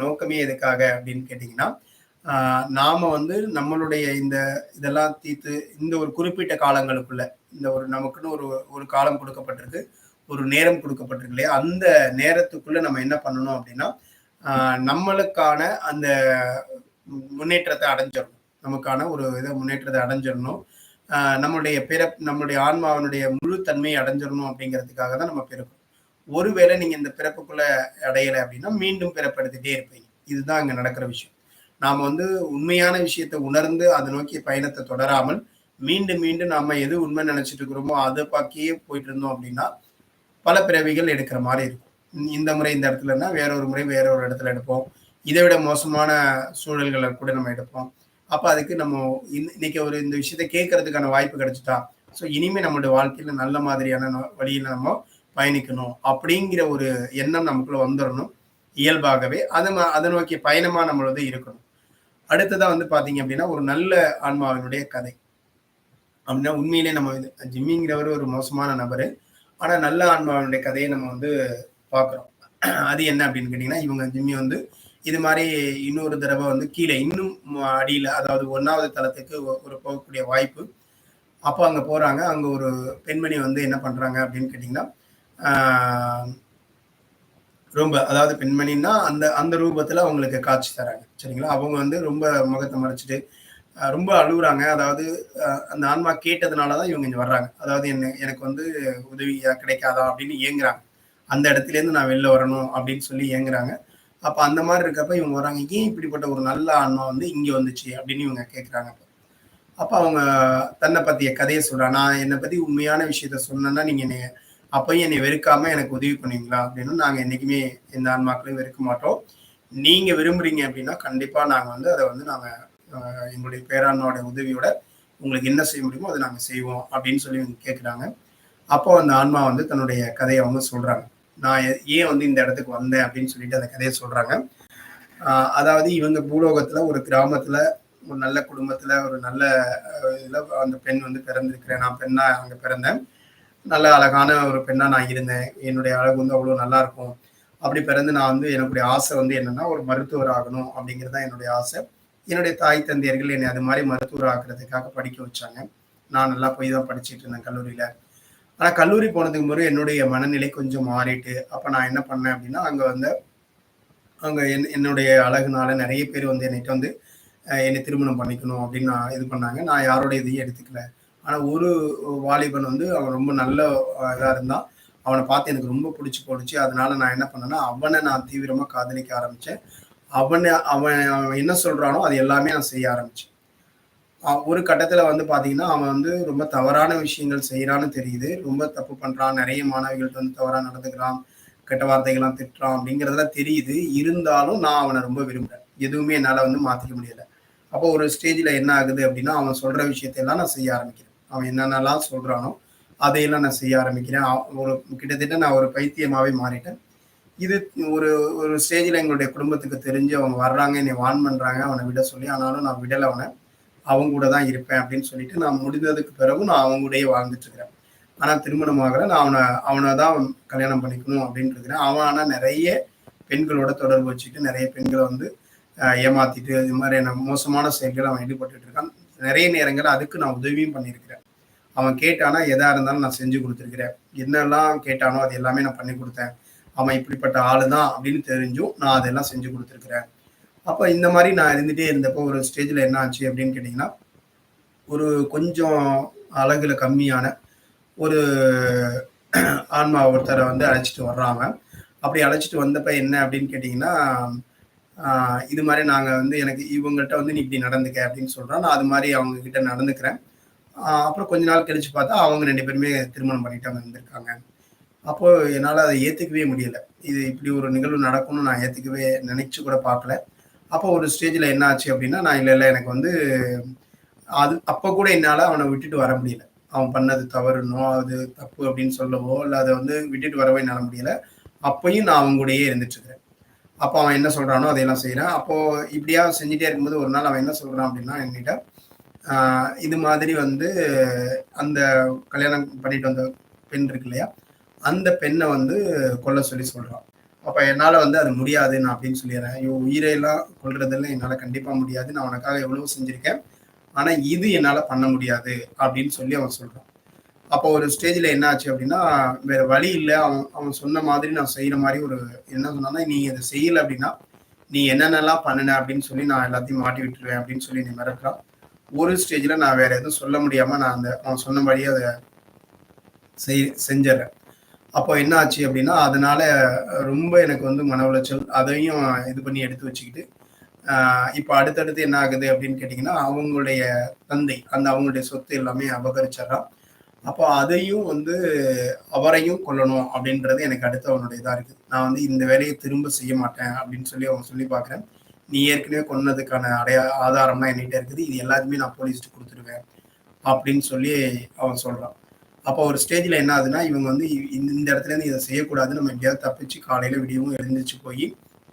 நோக்கமே எதுக்காக அப்படின்னு கேட்டிங்கன்னா நாம் வந்து நம்மளுடைய இந்த இதெல்லாம் தீர்த்து இந்த ஒரு குறிப்பிட்ட காலங்களுக்குள்ள இந்த ஒரு நமக்குன்னு ஒரு ஒரு காலம் கொடுக்கப்பட்டிருக்கு ஒரு நேரம் கொடுக்கப்பட்டிருக்கு இல்லையா? அந்த நேரத்துக்குள்ள நம்ம என்ன பண்ணணும் அப்படின்னா நம்மளுக்கான அந்த முன்னேற்றத்தை அடைஞ்சிடணும். நமக்கான ஒரு இதை முன்னேற்றத்தை அடைஞ்சிடணும். நம்மளுடைய பிற நம்மளுடைய ஆன்மாவனுடைய முழு தன்மையை அடைஞ்சிடணும் அப்படிங்கிறதுக்காக தான் நம்ம பிறக்கும் ஒருவேளை நீங்க இந்த பிறப்புக்குள்ள அடையலை அப்படின்னா மீண்டும் பிறப்படுத்திட்டே இருப்பீங்க. இதுதான் இங்க நடக்கிற விஷயம். நாம வந்து உண்மையான விஷயத்தை உணர்ந்து அதை நோக்கி பயணத்தை தொடராமல் மீண்டும் மீண்டும் நாம எது உண்மை நினைச்சிட்டு இருக்கிறோமோ அதை பாக்கியே போயிட்டு இருந்தோம் அப்படின்னா பல பிறவிகள் எடுக்கிற மாதிரி இருக்கும். இந்த முறை இந்த இடத்துலன்னா வேற ஒரு முறை வேற ஒரு இடத்துல எடுப்போம். இதை விட மோசமான சூழல்களை கூட நம்ம எடுப்போம். அப்ப அதுக்கு நம்ம இன்னைக்கு ஒரு இந்த விஷயத்த கேட்கறதுக்கான வாய்ப்பு கிடைச்சிட்டா ஸோ இனிமே நம்மளுடைய வாழ்க்கையில நல்ல மாதிரியான வழியில நம்ம பயணிக்கணும் அப்படிங்கிற ஒரு எண்ணம் நமக்குள்ள வந்துடணும் இயல்பாகவே. அதை அதை நோக்கி பயணமா நம்மளது இருக்கணும். அடுத்ததாக வந்து பாத்தீங்க அப்படின்னா ஒரு நல்ல ஆன்மாவினுடைய கதை. அப்படின்னா உண்மையிலே நம்ம ஜிம்மிங்கிறவர் ஒரு மோசமான நபர். ஆனா நல்ல ஆன்மாவினுடைய கதையை நம்ம வந்து பார்க்குறோம் அது என்ன அப்படின்னு கேட்டிங்கன்னா இவங்க ஜிம்மி வந்து இது மாதிரி இன்னொரு தடவை வந்து கீழே இன்னும் அடியில் அதாவது ஒன்றாவது தளத்துக்கு ஒரு போகக்கூடிய வாய்ப்பு. அப்போ அங்கே போகிறாங்க அங்கே ஒரு பெண்மணி வந்து என்ன பண்ணுறாங்க அப்படின்னு கேட்டிங்கன்னா ரொம்ப அதாவது பெண்மணின்னா அந்த அந்த ரூபத்தில் அவங்களுக்கு காட்சி தராங்க சரிங்களா? அவங்க வந்து ரொம்ப முகத்தை மறைச்சிட்டு ரொம்ப அழுகுறாங்க. அதாவது அந்த ஆன்மா கேட்டதுனால தான் இவங்க இங்கே வர்றாங்க. அதாவது என்ன எனக்கு வந்து உதவியா கிடைக்காதா அப்படின்னு ஏங்குறாங்க. அந்த இடத்துல இருந்து நான் வெளில வரணும் அப்படின்னு சொல்லி ஏங்குறாங்க. அப்போ அந்த மாதிரி இருக்கப்ப இவங்க வராங்க ஏன் இப்படிப்பட்ட ஒரு நல்ல ஆன்மா வந்து இங்கே வந்துச்சு? அப்படின்னு இவங்க கேட்குறாங்க அப்போ. அவங்க தன்னை பற்றிய கதையை சொல்கிறாங்க நான் என்னை பற்றி உண்மையான விஷயத்த சொன்னேன்னா நீங்கள் என்னை அப்பயும் என்னை வெறுக்காம எனக்கு உதவி பண்ணுவீங்களா அப்படின்னு நாங்கள் என்னைக்குமே எந்த ஆன்மாக்களையும் வெறுக்க மாட்டோம். நீங்க விரும்புறீங்க அப்படின்னா கண்டிப்பா நாங்கள் வந்து அதை வந்து நாங்கள் எங்களுடைய பேராண்மாவோட உதவியோட உங்களுக்கு என்ன செய்ய முடியுமோ அதை நாங்கள் செய்வோம் அப்படின்னு சொல்லி இவங்க கேட்குறாங்க அப்போ அந்த ஆன்மா வந்து தன்னுடைய கதையை அவங்க சொல்றாங்க. நான் ஏன் வந்து இந்த இடத்துக்கு வந்தேன் அப்படின்னு சொல்லிட்டு அந்த கதையை சொல்றாங்க. அதாவது இவங்க பூலோகத்துல ஒரு கிராமத்துல ஒரு நல்ல குடும்பத்துல ஒரு நல்ல இதுல அந்த பெண் வந்து பிறந்திருக்கிறேன். நான் பெண்ணா அங்க பிறந்தேன். நல்ல அழகான ஒரு பெண்ணா நான் இருந்தேன். என்னுடைய அழகு வந்து அவ்வளவு நல்லா இருக்கும். அப்படி பிறந்து நான் வந்து என்னுடைய ஆசை வந்து என்னன்னா ஒரு மருத்துவர் ஆகணும் அப்படிங்கிறது தான் என்னுடைய ஆசை. என்னுடைய தாய் தந்தையர்கள் என்னை அது மாதிரி மருத்துவர் ஆக்குறதுக்காக படிக்க வச்சாங்க. நான் நல்லா போய் தான் படிச்சுட்டு இருந்தேன் கல்லூரியில. ஆனா கல்லூரி போனதுக்கு முறை என்னுடைய மனநிலை கொஞ்சம் மாறிட்டு அப்ப நான் என்ன பண்ணேன் அப்படின்னா அங்க வந்து அங்க என் என்னுடைய அழகுனால நிறைய பேர் வந்து என்னைட்ட வந்து என்னை திருமணம் பண்ணிக்கணும் அப்படின்னு நான் இது பண்ணாங்க. நான் யாரோட இதையும் எடுத்துக்கல. ஆனா ஒரு வாலிபன் வந்து அவன் ரொம்ப நல்ல இதா இருந்தான் அவனை பார்த்து எனக்கு ரொம்ப பிடிச்சி போடுச்சு அதனால நான் என்ன பண்ணேன்னா அவனை நான் தீவிரமா காதலிக்க ஆரம்பிச்சேன். அவனை அவன் அவன் என்ன சொல்றானோ அது எல்லாமே நான் செய்ய ஆரம்பிச்சேன். ஒரு கட்டத்தில் வந்து பார்த்தீங்கன்னா அவன் வந்து ரொம்ப தவறான விஷயங்கள் செய்கிறான்னு தெரியுது. ரொம்ப தப்பு பண்ணுறான் நிறைய மாணவிகள்கிட்ட வந்து தவறாக நடந்துக்கிறான். கெட்ட வார்த்தைகள்லாம் திட்டுறான் அப்படிங்கிறதெல்லாம் தெரியுது. இருந்தாலும் நான் அவனை ரொம்ப விரும்புகிறேன் எதுவுமே என்னால் வந்து மாற்றிக்க முடியலை. அப்போ ஒரு ஸ்டேஜில் என்ன ஆகுது அப்படின்னா அவன் சொல்கிற விஷயத்தையெல்லாம் நான் செய்ய ஆரம்பிக்கிறேன். அவன் என்னென்னலாம் சொல்கிறானோ அதையெல்லாம் நான் செய்ய ஆரம்பிக்கிறேன். ஒரு கிட்டத்தட்ட நான் ஒரு பைத்தியமாகவே மாறிட்டேன். இது ஒரு ஒரு ஸ்டேஜில் எங்களுடைய குடும்பத்துக்கு தெரிஞ்சு அவங்க வர்றாங்க என்னை வான் பண்ணுறாங்க அவனை விட சொல்லி ஆனாலும் நான் விடலை அவனை. அவங்க கூட தான் இருப்பேன் அப்படின்னு சொல்லிட்டு நான் முடிந்ததுக்கு பிறகு நான் அவங்க கூடயே வாழ்ந்துட்டு இருக்கிறேன். ஆனால் திருமணம் ஆகிற நான் அவனை அவனை தான் கல்யாணம் பண்ணிக்கணும் அப்படின்னு இருக்கிறேன். அவன் ஆனால் நிறைய பெண்களோட தொடர்பு வச்சுட்டு நிறைய பெண்களை வந்து ஏமாத்திட்டு இது மாதிரியான மோசமான செயல்கள் அவன் ஈடுபட்டு இருக்கான். நிறைய நேரங்கள் அதுக்கு நான் உதவியும் பண்ணியிருக்கிறேன். அவன் கேட்டானா எதா இருந்தாலும் நான் செஞ்சு கொடுத்துருக்கிறேன். என்னெல்லாம் கேட்டானோ அது எல்லாமே நான் பண்ணி கொடுத்தேன். அவன் இப்படிப்பட்ட ஆளு தான் அப்படின்னு தெரிஞ்சும் நான் அதெல்லாம் செஞ்சு கொடுத்துருக்குறேன். அப்போ இந்த மாதிரி நான் இருந்துகிட்டே இருந்தப்போ ஒரு ஸ்டேஜில் என்ன ஆச்சு அப்படின்னு கேட்டிங்கன்னா ஒரு கொஞ்சம் அழகில் கம்மியான ஒரு ஆன்மா ஒருத்தரை வந்து அழைச்சிட்டு வர்றாங்க. அப்படி அழைச்சிட்டு வந்தப்ப என்ன அப்படின்னு கேட்டிங்கன்னா இது மாதிரி நாங்கள் வந்து எனக்கு இவங்கள்ட்ட வந்து நீ இப்படி நடந்துக்க அப்படின்னு சொல்கிறோம் நான் அது மாதிரி அவங்க கிட்ட நடந்துக்கிறேன் அப்புறம் கொஞ்ச நாள் கழிச்சு பார்த்தா அவங்க ரெண்டு பேருமே திருமணம் பண்ணிட்டு வந்திருக்காங்க. இருந்திருக்காங்க அப்போ என்னால் அதை ஏற்றுக்கவே முடியல. இது இப்படி ஒரு நிகழ்வு நடக்கும்னு நான் ஏற்றுக்கவே நினைச்சு கூட பார்க்கல. அப்போ ஒரு ஸ்டேஜில் என்ன ஆச்சு அப்படின்னா நான் இல்லை இல்லை எனக்கு வந்து அது அப்போ கூட என்னால் அவனை விட்டுட்டு வர முடியல. அவன் பண்ணது தவறுனோ அது தப்பு அப்படின்னு சொல்லவோ இல்லை அதை வந்து விட்டுட்டு வரவே என்னால் முடியல. அப்பையும் நான் அவங்க கூடயே இருந்துட்டு இருக்கிறேன். அப்போ அவன் என்ன சொல்றானோ அதையெல்லாம் செய்யறேன் அப்போ இப்படியா செஞ்சுட்டே இருக்கும்போது ஒரு நாள் அவன் என்ன சொல்றான் அப்படின்னா என்கிட்ட இது மாதிரி வந்து அந்த கல்யாணம் பண்ணிட்டு வந்த பெண் இருக்கு இல்லையா அந்த பெண்ணை வந்து கொல்ல சொல்லி சொல்றான். அப்ப என்னால வந்து அது முடியாது நான் அப்படின்னு சொல்லிடுறேன். ஐயோ உயிரை எல்லாம் கொள்றதெல்லாம் என்னால கண்டிப்பா முடியாது. நான் உனக்காக எவ்வளவு செஞ்சிருக்கேன். ஆனா இது என்னால பண்ண முடியாது அப்படின்னு சொல்லி அவன் சொல்றான். அப்போ ஒரு ஸ்டேஜ்ல என்ன ஆச்சு அப்படின்னா வேற வழி இல்லை. அவன் அவன் சொன்ன மாதிரி நான் செய்யற மாதிரி ஒரு என்ன சொன்னான்னா நீ இதை செய்யல அப்படின்னா நீ என்னென்னலாம் பண்ணின அப்படின்னு சொல்லி நான் எல்லாத்தையும் மாட்டி விட்டுருவேன் அப்படின்னு சொல்லி நீ மிரட்டுறான் ஒரு ஸ்டேஜ்ல நான் வேற எதுவும் சொல்ல முடியாம நான் அந்த அவன் சொன்னபடியே அதை செய் செஞ்சிடறேன். அப்போ என்ன ஆச்சு அப்படின்னா அதனால ரொம்ப எனக்கு வந்து மன உளைச்சல் அதையும் இது பண்ணி எடுத்து வச்சுக்கிட்டு இப்போ அடுத்தடுத்து என்ன ஆகுது அப்படின்னு கேட்டிங்கன்னா அவங்களுடைய தந்தை அந்த அவங்களுடைய சொத்து எல்லாமே அபகரிச்சிடறான். அப்போ அதையும் வந்து அவரையும் கொல்லணும் அப்படின்றது எனக்கு அடுத்து அவனுடைய இதாக இருக்குது நான் வந்து இந்த வேலையை திரும்ப செய்ய மாட்டேன் அப்படின்னு சொல்லி அவன் சொல்லி பார்க்குறேன். நீ ஏற்கனவே கொன்னதுக்கான அடைய ஆதாரம்லாம் என்கிட்ட இருக்குது. இது எல்லாத்தையுமே நான் போலீஸ்ட்டு கொடுத்துருவேன் அப்படின்னு சொல்லி அவன் சொல்கிறான் அப்போ ஒரு ஸ்டேஜில் என்ன ஆகுதுன்னா இவங்க வந்து இந்த இடத்துல இருந்து இதை செய்யக்கூடாது. நம்ம எப்படியாவது தப்பிச்சு காலையில் விடியவும் எழுந்திரிச்சு போய்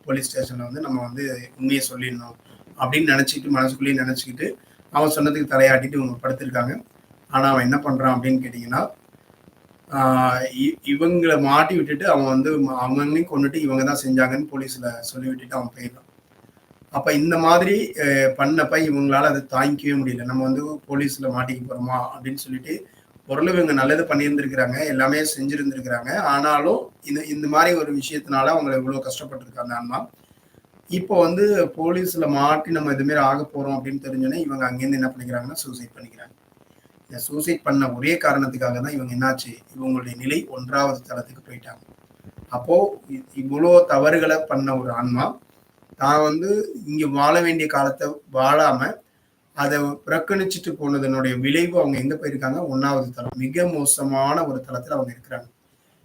போலீஸ் ஸ்டேஷனில் வந்து நம்ம வந்து உண்மையை சொல்லிடணும் அப்படின்னு நினச்சிக்கிட்டு மனசுக்குள்ளேயே நினச்சிக்கிட்டு அவன் சொன்னதுக்கு தலையாட்டிட்டு இவங்க படுத்திருக்காங்க. ஆனால் அவன் என்ன பண்ணுறான் அப்படின்னு கேட்டிங்கன்னா இவங்களை மாட்டி விட்டுட்டு அவன் வந்து அவங்களையும் கொண்டுட்டு இவங்க தான் செஞ்சாங்கன்னு போலீஸில் சொல்லி விட்டுட்டு அவன் போயிடுறான். அப்போ இந்த மாதிரி பண்ணப்ப இவங்களால அதை தாங்கிக்கவே முடியல. நம்ம வந்து போலீஸில் மாட்டிக்க போகிறோமா அப்படின்னு சொல்லிட்டு பொருள் இவங்க நல்லது பண்ணியிருந்திருக்கிறாங்க எல்லாமே செஞ்சுருந்துருக்கிறாங்க. ஆனாலும் இந்த இந்த மாதிரி ஒரு விஷயத்தினால அவங்க இவ்வளோ கஷ்டப்பட்டுருக்காங்க அண்ணா. இப்போ வந்து போலீஸில் மாட்டி நம்ம இதுமாரி ஆக போகிறோம் அப்படின்னு தெரிஞ்சோன்னே இவங்க அங்கேருந்து என்ன பண்ணிக்கிறாங்கன்னா சூசைட் பண்ணிக்கிறாங்க. சூசைட் பண்ண ஒரே காரணத்துக்காக தான் இவங்க என்னாச்சு? இவங்களுடைய நிலை ஒன்றாவது தளத்துக்கு போயிட்டாங்க. அப்போ இவ்வளோ தவறுகளை பண்ண ஒரு ஆன்மா தான் வந்து இங்கே வாழ வேண்டிய காலத்தை வாழாம அதை புறக்கணிச்சிட்டு போனதனுடைய விளைவு அவங்க எங்க போயிருக்காங்க? ஒன்றாவது தளம். மிக மோசமான ஒரு தளத்தில் அவங்க இருக்கிறாங்க.